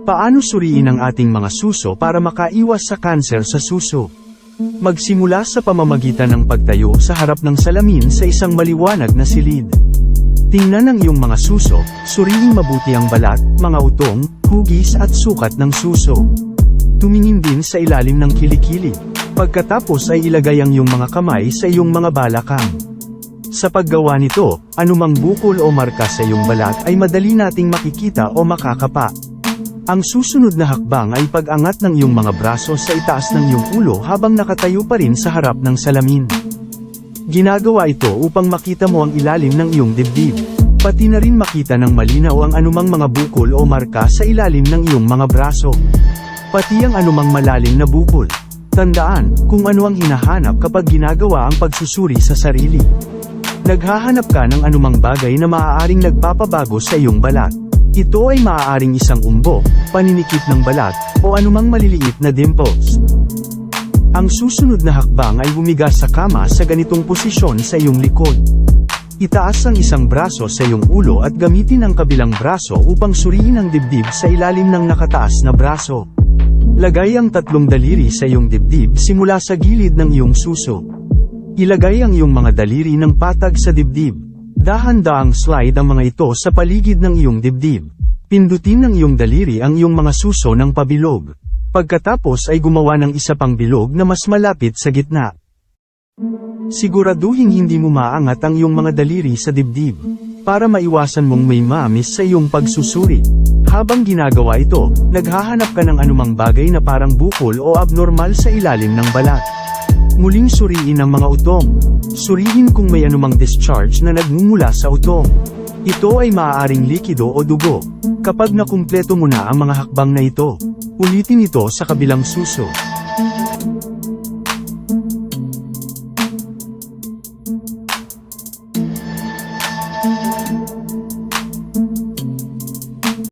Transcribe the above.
Paano suriin ang ating mga suso para makaiwas sa kanser sa suso? Magsimula sa pamamagitan ng pagtayo sa harap ng salamin sa isang maliwanag na silid. Tingnan ang iyong mga suso, suriin mabuti ang balat, mga utong, hugis at sukat ng suso. Tumingin din sa ilalim ng kilikili. Pagkatapos ay ilagay ang iyong mga kamay sa iyong mga balakang. Sa paggawa nito, anumang bukol o marka sa iyong balat ay madali nating makikita o makakapa. Ang susunod na hakbang ay pag-angat ng iyong mga braso sa itaas ng iyong ulo habang nakatayo pa rin sa harap ng salamin. Ginagawa ito upang makita mo ang ilalim ng iyong dibdib. Pati na rin makita ng malinaw ang anumang mga bukol o marka sa ilalim ng iyong mga braso. Pati ang anumang malalim na bukol. Tandaan, kung ano ang hinahanap kapag ginagawa ang pagsusuri sa sarili. Naghahanap ka ng anumang bagay na maaaring nagpapabago sa iyong balat. Ito ay maaaring isang umbo, paninikip ng balat, o anumang maliliit na dimples. Ang susunod na hakbang ay bumiga sa kama sa ganitong posisyon sa iyong likod. Itaas ang isang braso sa iyong ulo at gamitin ang kabilang braso upang suriin ang dibdib sa ilalim ng nakataas na braso. Lagay ang tatlong daliri sa iyong dibdib simula sa gilid ng iyong suso. Ilagay ang iyong mga daliri ng patag sa dibdib. Dahan-daang slide ang mga ito sa paligid ng iyong dibdib. Pindutin ng iyong daliri ang iyong mga suso ng pabilog. Pagkatapos ay gumawa ng isa pang bilog na mas malapit sa gitna. Siguraduhin hindi mo maangat ang iyong mga daliri sa dibdib, para maiwasan mong may maamis sa iyong pagsusuri. Habang ginagawa ito, naghahanap ka ng anumang bagay na parang bukol o abnormal sa ilalim ng balat. Muling suriin ang mga utong. Surihin kung may anumang discharge na nagmumula sa utong. Ito ay maaaring likido o dugo. Kapag nakumpleto mo na ang mga hakbang na ito, ulitin ito sa kabilang suso.